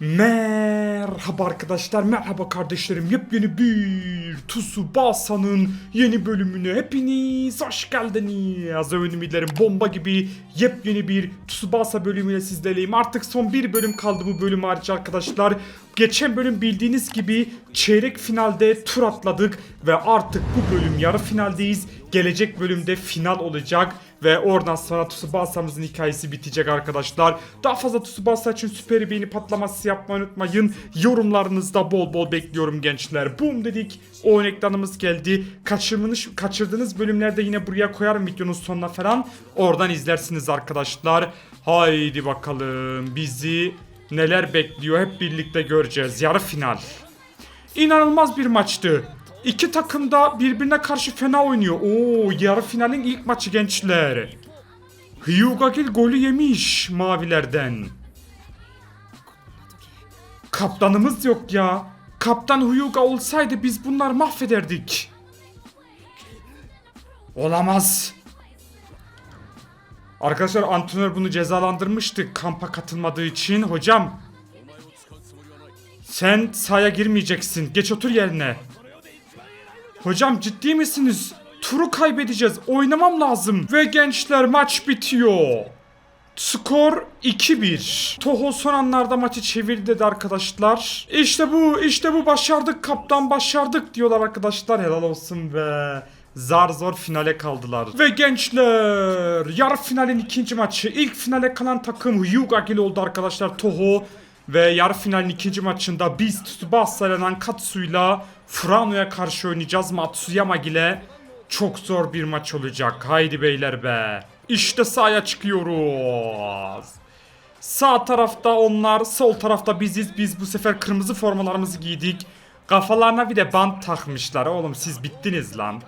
Merhaba arkadaşlar, merhaba kardeşlerim. Yepyeni bir Tsubasa'nın yeni bölümüne hepiniz hoş geldiniz. Ünlülerim bomba gibi yepyeni bir Tsubasa bölümüyle sizlerleyim. Artık son bir bölüm kaldı bu bölüm hariç arkadaşlar. Geçen bölüm bildiğiniz gibi çeyrek finalde tur atladık ve artık bu bölüm yarı finaldeyiz. Gelecek bölümde final olacak ve oradan sonra Tsubasa'mızın hikayesi bitecek arkadaşlar. Daha fazla Tsubasa için süper beğeni patlaması yapmayı unutmayın. Yorumlarınızda bol bol bekliyorum gençler. Boom dedik. O ekranımız geldi. Kaçırmış, kaçırdığınız bölümlerde yine buraya koyarım videonun sonuna falan. Oradan izlersiniz arkadaşlar. Haydi bakalım bizi neler bekliyor hep birlikte göreceğiz. Yarı final. İnanılmaz bir maçtı. İki takım da birbirine karşı fena oynuyor. Oo, yarı finalin ilk maçı gençler. Hyugagil golü yemiş mavilerden. Kaptanımız yok ya. Kaptan Hyuga olsaydı biz bunlar mahvederdik. Olamaz. Arkadaşlar antrenör bunu cezalandırmıştı kampa katılmadığı için. Hocam sen sahaya girmeyeceksin. Geç otur yerine. Hocam ciddi misiniz? Turu kaybedeceğiz. Oynamam lazım. Ve gençler maç bitiyor. Skor 2-1. Toho son anlarda maçı çevirdi dedi arkadaşlar. İşte bu, işte bu başardık kaptan başardık diyorlar arkadaşlar. Helal olsun be. Zar zor finale kaldılar. Ve gençler yarı finalin ikinci maçı. İlk finale kalan takım Hyugagil oldu arkadaşlar Toho. Ve yarı finalin ikinci maçında biz Tsubasa ile Nankatsu'yla Furano'ya karşı oynayacağız Matsuyama ile. Çok zor bir maç olacak. Haydi beyler be. İşte sahaya çıkıyoruz. Sağ tarafta onlar, sol tarafta biziz. Biz bu sefer kırmızı formalarımızı giydik. Kafalarına bir de bant takmışlar. Oğlum siz bittiniz lan.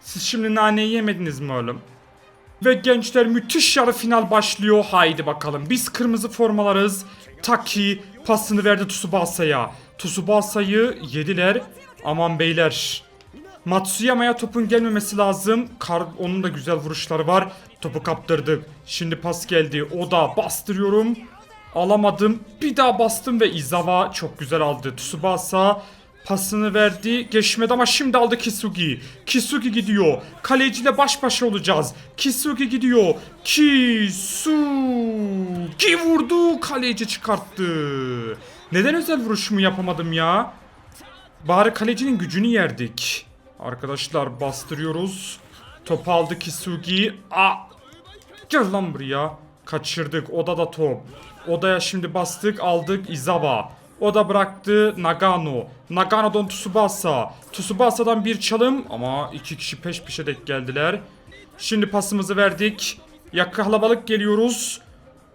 Siz şimdi naneyi yemediniz mi oğlum? Ve gençler müthiş yarı final başlıyor. Haydi bakalım. Biz kırmızı formalarız. Taki pasını verdi Tsubasa'ya. Tsubasa'yı yediler. Aman beyler. Matsuyama'ya topun gelmemesi lazım. Kar, onun da güzel vuruşları var. Topu kaptırdık. Şimdi pas geldi. O da bastırıyorum. Alamadım. Bir daha bastım ve Izawa çok güzel aldı. Tsubasa pasını verdi. Geçmedi ama şimdi aldı Kisugi. Kisugi gidiyor. Kaleciyle baş başa olacağız. Kisugi gidiyor. Kisugi vurdu. Kaleci çıkarttı. Neden özel vuruşumu yapamadım ya? Bari kalecinin gücünü yerdik. Arkadaşlar bastırıyoruz. Topu aldı Kisugi. Aa, Gel lan buraya. Kaçırdık. Oda da top. Odaya şimdi bastık aldık Izawa. O da bıraktı Nagano. Nagano'dan Tsubasa. Tsubasa'dan bir çalım ama iki kişi peş peşe denk geldiler. Şimdi pasımızı verdik. Ya kalabalık geliyoruz.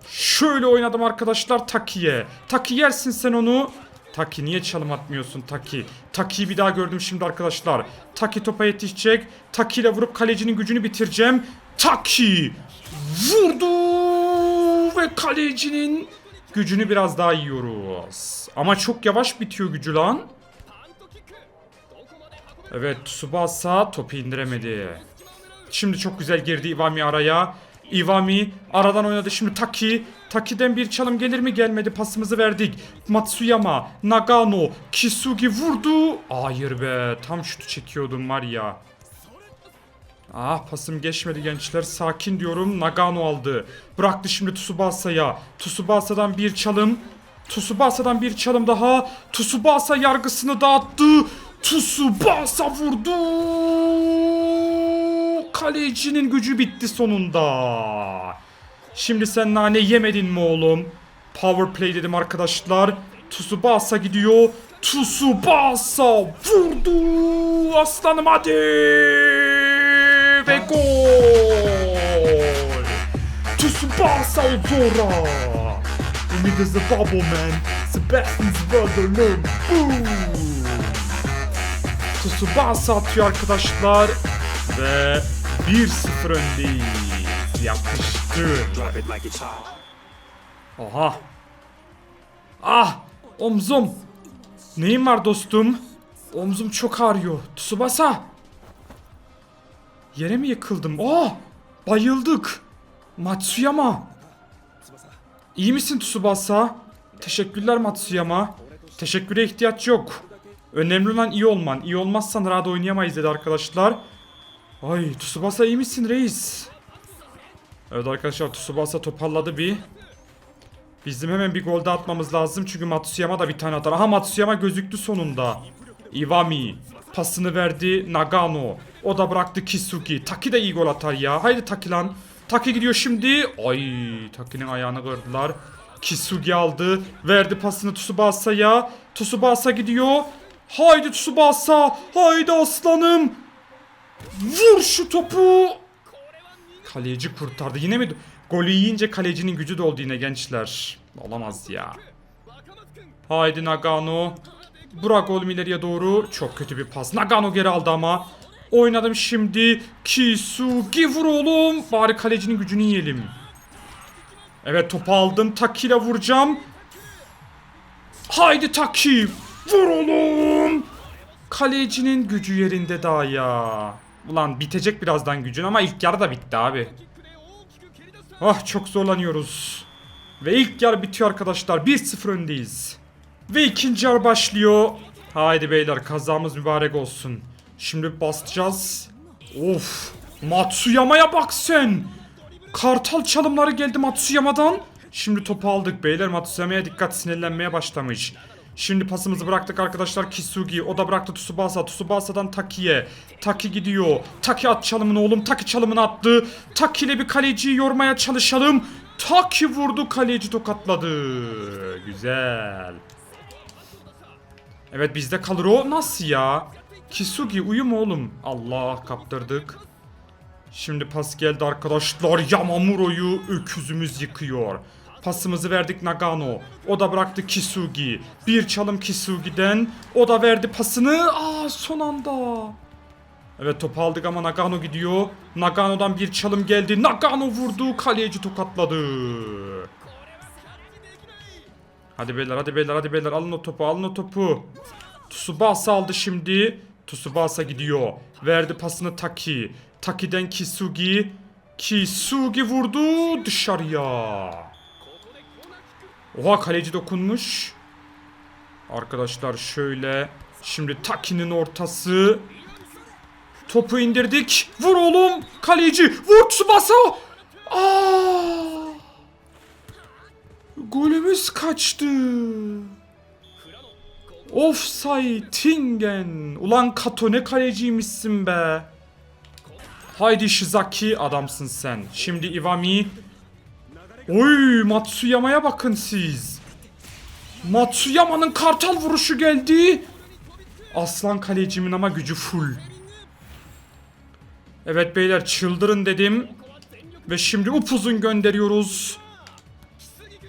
Şöyle oynadım arkadaşlar Taki'ye. Taki yersin sen onu. Taki niye çalım atmıyorsun Taki? Taki'yi bir daha gördüm şimdi arkadaşlar. Taki topa yetişecek. Taki ile vurup kalecinin gücünü bitireceğim. Taki vurdu ve kalecinin gücünü biraz daha yiyoruz. Ama çok yavaş bitiyor gücü lan. Evet Tsubasa topu indiremedi. Şimdi çok güzel girdi Iwami araya. Iwami aradan oynadı şimdi Taki. Taki'den bir çalım gelir mi gelmedi pasımızı verdik. Matsuyama, Nagano, Kisugi vurdu. Hayır be tam şutu çekiyordum var ya. Ah pasım geçmedi gençler sakin diyorum Nagano aldı. Bıraktı şimdi Tsubasa'ya. Tsubasa'dan bir çalım. Tsubasa'dan bir çalım daha. Tsubasa yargısını dağıttı. Tsubasa vurdu. Kalecinin gücü bitti sonunda. Şimdi sen nane yemedin mi oğlum? Power play dedim arkadaşlar. Tsubasa gidiyor. Tsubasa vurdu. Aslanım hadi. Tsubasa Ozora. Ümit is the bubble man. Sebastian's brother Boom. Tsubasa atıyor arkadaşlar. Ve 1-0 öndeyiz. Yapıştır. Aha. Ah! Omzum. Neyim var dostum? Omzum çok ağrıyor. Tsubasa. Yere mi yıkıldım? Oh! Bayıldık. Matsuyama. İyi misin Tsubasa? Teşekkürler Matsuyama. Teşekküre ihtiyaç yok. Önemli olan iyi olman. İyi olmazsan rahat oynayamayız dedi arkadaşlar. Ay Tsubasa iyi misin reis? Evet arkadaşlar Tsubasa toparladı bir. Bizim hemen bir gol daha atmamız lazım çünkü Matsuyama da bir tane atar. Aha Matsuyama gözüktü sonunda. Iwami pasını verdi Nagano. O da bıraktı Kisugi. Taki de iyi gol atar ya. Haydi Taki lan. Taki gidiyor şimdi. Ay Taki'nin ayağını kırdılar. Kisugi aldı. Verdi pasını Tsubasa'ya. Tsubasa gidiyor. Haydi Tsubasa. Haydi aslanım. Vur şu topu. Kaleci kurtardı. Yine mi? Golü yiyince kalecinin gücü doldu yine gençler. Olamaz ya. Haydi Nagano. Bırak oğlum ileriye doğru. Çok kötü bir pas. Nagano geri aldı ama. Oynadım şimdi. Kisugi vur oğlum. Bari kalecinin gücünü yiyelim. Evet topu aldım. Taki ile vuracağım. Haydi Taki. Vur oğlum. Kalecinin gücü yerinde daha ya. Ulan bitecek birazdan gücün ama ilk yarı da bitti abi. Ah çok zorlanıyoruz. Ve ilk yarı bitiyor arkadaşlar. 1-0 öndeyiz. Ve ikinci yarı başlıyor. Haydi beyler kazamız mübarek olsun. Şimdi basacağız. Of. Matsuyama'ya bak sen. Kartal çalımları geldi Matsuyama'dan. Şimdi topu aldık beyler. Matsuyama'ya dikkat sinirlenmeye başlamış. Şimdi pasımızı bıraktık arkadaşlar Kisugi. O da bıraktı Tsubasa. Tsubasa'dan Taki'ye. Taki gidiyor. Taki at çalımını oğlum. Taki çalımını attı. Taki ile bir kaleciyi yormaya çalışalım. Taki vurdu kaleci tokatladı. Güzel. Evet bizde kalır o. Nasıl ya? Kisugi uyum oğlum. Allah kaptırdık. Şimdi pas geldi arkadaşlar. Yamamuro'yu öküzümüz yıkıyor. Pasımızı verdik Nagano. O da bıraktı Kisugi. Bir çalım Kisugi'den. O da verdi pasını. Aa son anda. Evet topu aldık ama Nagano gidiyor. Nagano'dan bir çalım geldi. Nagano vurdu. Kaleci tokatladı. Hadi beyler hadi beyler hadi beyler alın o topu alın o topu. Tsubasa aldı şimdi. Tsubasa gidiyor. Verdi pasını Taki. Taki'den Kisugi. Kisugi vurdu dışarıya. Oha kaleci dokunmuş. Arkadaşlar şöyle. Şimdi Taki'nin ortası. Topu indirdik. Vur oğlum. Kaleci. Vur Tsubasa. Aa! Golümüz kaçtı. Offside Tingen. Ulan Kato ne kaleciymişsin be. Haydi Shizaki adamsın sen. Şimdi Iwami. Oy Matsuyama'ya bakın siz. Matsuyama'nın kartal vuruşu geldi. Aslan kalecimin ama gücü full. Evet beyler çıldırın dedim. Ve şimdi upuzun gönderiyoruz.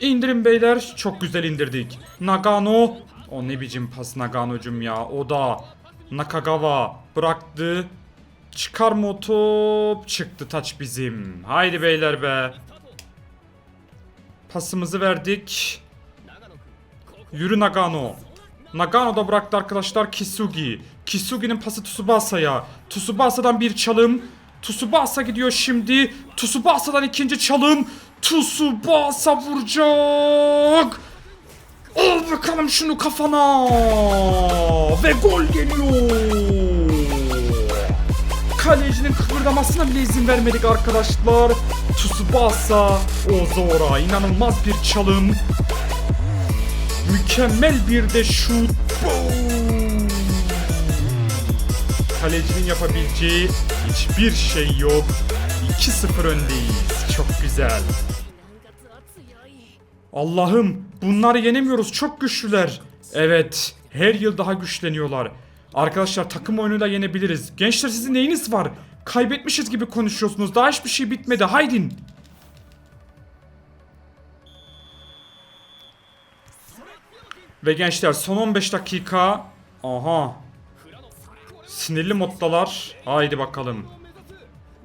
İndirin beyler. Çok güzel indirdik. Nagano. O ne biçim pas Nagano'cum ya. O da Nakagawa bıraktı. Çıkar mı top? Çıktı taç bizim. Haydi beyler be. Pasımızı verdik. Yürü Nagano. Nagano da bıraktı arkadaşlar Kisugi. Kisugi'nin pası Tsubasa'ya. Tsubasa'dan bir çalım. Tsubasa gidiyor şimdi. Tsubasa'dan ikinci çalım. Tsubasa vuracak. Al bakalım şunu kafana. Ve gol geliyor. Kalecinin kıpırdamasına bile izin vermedik arkadaşlar. Tsubasa Ozora inanılmaz bir çalım. Mükemmel bir de şut. Kalecinin yapabileceği hiçbir şey yok. 2-0 öndeyiz. Çok güzel. Allah'ım bunları yenemiyoruz. Çok güçlüler. Evet her yıl daha güçleniyorlar. Arkadaşlar takım oyunuyla yenebiliriz. Gençler sizin neyiniz var? Kaybetmişiz gibi konuşuyorsunuz. Daha hiçbir şey bitmedi. Haydin. Ve gençler son 15 dakika. Aha. Sinirli moddalar. Haydi bakalım.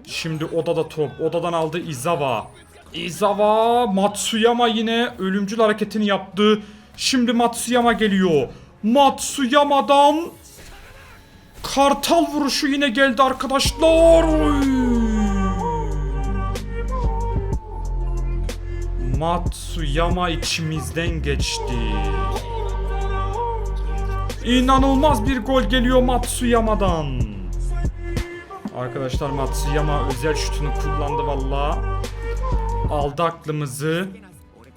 Şimdi odada top. Odadan aldı Izawa. Izawa Matsuyama yine ölümcül hareketini yaptı. Şimdi Matsuyama geliyor. Matsuyama'dan Kartal vuruşu yine geldi arkadaşlar. Matsuyama içimizden geçti. İnanılmaz bir gol geliyor Matsuyama'dan. Arkadaşlar Matsuyama özel şutunu kullandı valla. Aldı aklımızı.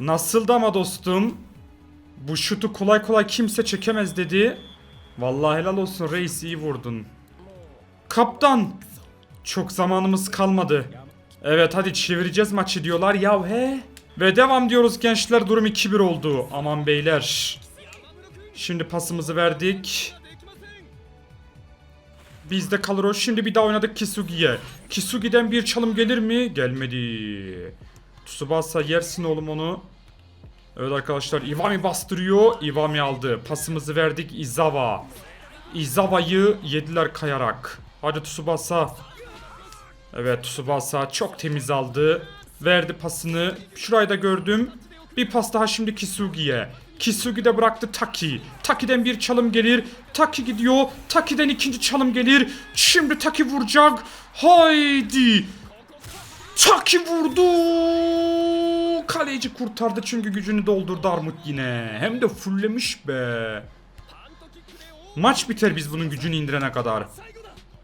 Nasıldı ama dostum? Bu şutu kolay kolay kimse çekemez dedi. Vallahi helal olsun reis iyi vurdun. Kaptan. Çok zamanımız kalmadı. Evet hadi çevireceğiz maçı diyorlar ya he. Ve devam diyoruz gençler durum 2-1 oldu. Aman beyler. Şimdi pasımızı verdik. Bizde kalır o. Şimdi bir daha oynadık Kisugi'ye. Kisugi'den bir çalım gelir mi? Gelmedi. Tsubasa yersin oğlum onu. Evet arkadaşlar Iwami bastırıyor. Iwami aldı. Pasımızı verdik Izawa. Izawa'yı yediler kayarak. Hadi Tsubasa. Evet Tsubasa çok temiz aldı. Verdi pasını. Şurayı da gördüm. Bir pas daha şimdi Kisugi'ye. Kisugi de bıraktı Taki. Taki'den bir çalım gelir. Taki gidiyor. Taki'den ikinci çalım gelir. Şimdi Taki vuracak. Haydi. Taki vurdu. Kaleci kurtardı çünkü gücünü doldurdu Armut yine. Hem de fulllemiş be. Maç biter biz bunun gücünü indirene kadar.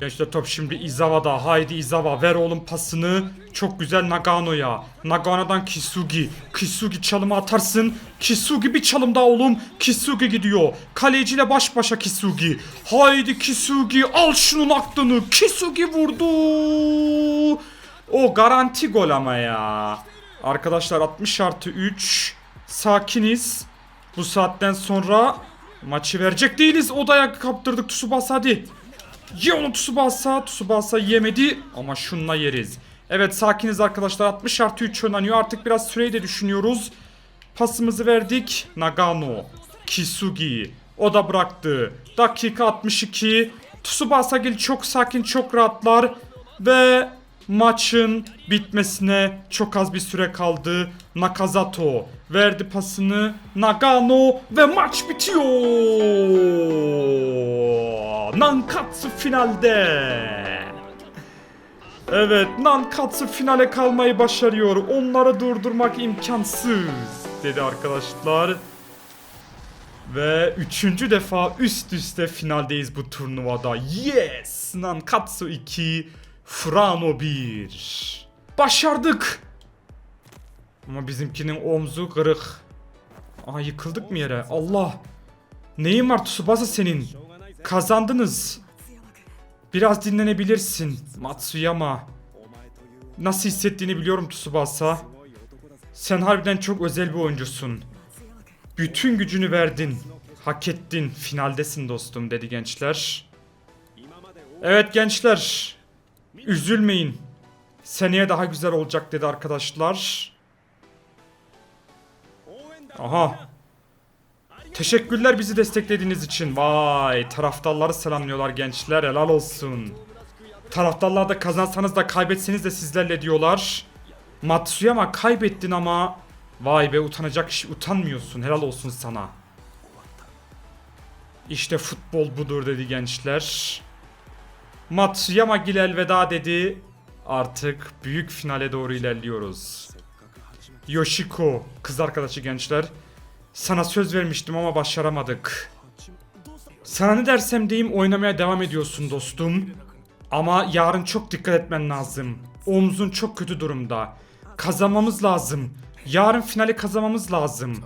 Gençler top şimdi Izawa'da. Haydi Izawa ver oğlum pasını. Çok güzel Nagano'ya. Nagano'dan Kisugi. Kisugi çalımı atarsın. Kisugi bir çalım daha oğlum. Kisugi gidiyor. Kaleciyle baş başa Kisugi. Haydi Kisugi al şunun aklını. Kisugi vurdu. O garanti gol ama ya. Arkadaşlar 60 artı 3. Sakiniz. Bu saatten sonra maçı verecek değiliz. Odaya kaptırdık Tsubasa hadi. Ye onu Tsubasa. Tsubasa yemedi ama şunla yeriz. Evet sakiniz arkadaşlar 60 artı 3 oynanıyor. Artık biraz süreyi de düşünüyoruz. Pasımızı verdik. Nagano. Kisugi. O da bıraktı. Dakika 62. Tsubasa gel çok sakin çok rahatlar. Ve maçın bitmesine çok az bir süre kaldı. Nakazato verdi pasını. Nagano ve maç bitiyor. Nankatsu finalde. Evet, Nankatsu finale kalmayı başarıyor. Onları durdurmak imkansız dedi arkadaşlar. Ve üçüncü defa üst üste finaldeyiz bu turnuvada. Yes! Nankatsu 2, Furano 1. Başardık! Ama bizimkinin omzu kırık. Aa yıkıldık mı yere? Allah! Neyin var Tsubasa senin? Kazandınız. Biraz dinlenebilirsin Matsuyama. Nasıl hissettiğini biliyorum Tsubasa. Sen harbiden çok özel bir oyuncusun. Bütün gücünü verdin. Hak ettin. Finaldesin dostum dedi gençler. Evet gençler. Üzülmeyin. Seneye daha güzel olacak dedi arkadaşlar. Aha. Teşekkürler bizi desteklediğiniz için. Vay taraftarları selamlıyorlar gençler helal olsun. Taraftarlar da kazansanız da kaybetseniz de sizlerle diyorlar. Matsuyama kaybettin ama vay be utanacak iş utanmıyorsun helal olsun sana. İşte futbol budur dedi gençler. Matsuyama Gil elveda dedi. Artık büyük finale doğru ilerliyoruz. Yoshiko kız arkadaşı gençler. Sana söz vermiştim ama başaramadık. Sana ne dersem diyeyim oynamaya devam ediyorsun dostum. Ama yarın çok dikkat etmen lazım. Omzun çok kötü durumda. Kazanmamız lazım. Yarın finali kazanmamız lazım.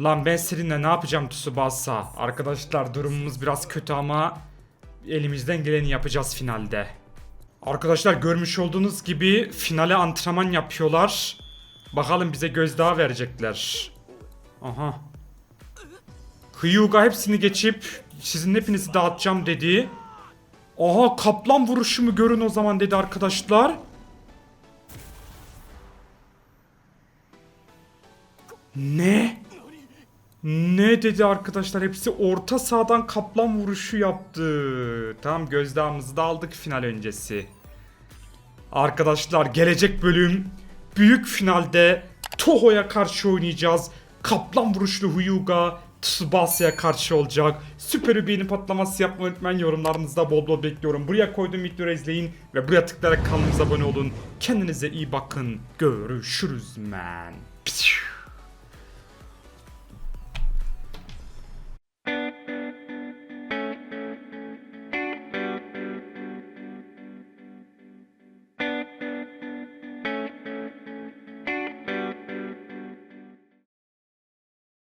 Lan ben seninle ne yapacağım Tsubasa? Arkadaşlar durumumuz biraz kötü ama elimizden geleni yapacağız finalde. Arkadaşlar görmüş olduğunuz gibi finale antrenman yapıyorlar. Bakalım bize gözdağı verecekler. Aha. Hyuga hepsini geçip sizin hepinizi dağıtacağım dedi. Aha kaplan vuruşumu görün o zaman dedi arkadaşlar. Ne? Ne dedi arkadaşlar hepsi orta sahadan kaplan vuruşu yaptı. Tamam gözdağımızı da aldık final öncesi. Arkadaşlar gelecek bölüm büyük finalde Toho'ya karşı oynayacağız. Kaplan vuruşlu Hyuga Tsubasa'ya karşı olacak. Süper beğeni patlaması yapmayı unutmayın. Yorumlarınızda bol bol bekliyorum. Buraya koyduğum videoyu izleyin ve buraya tıklayarak kanalımıza abone olun. Kendinize iyi bakın. Görüşürüz. Pişt.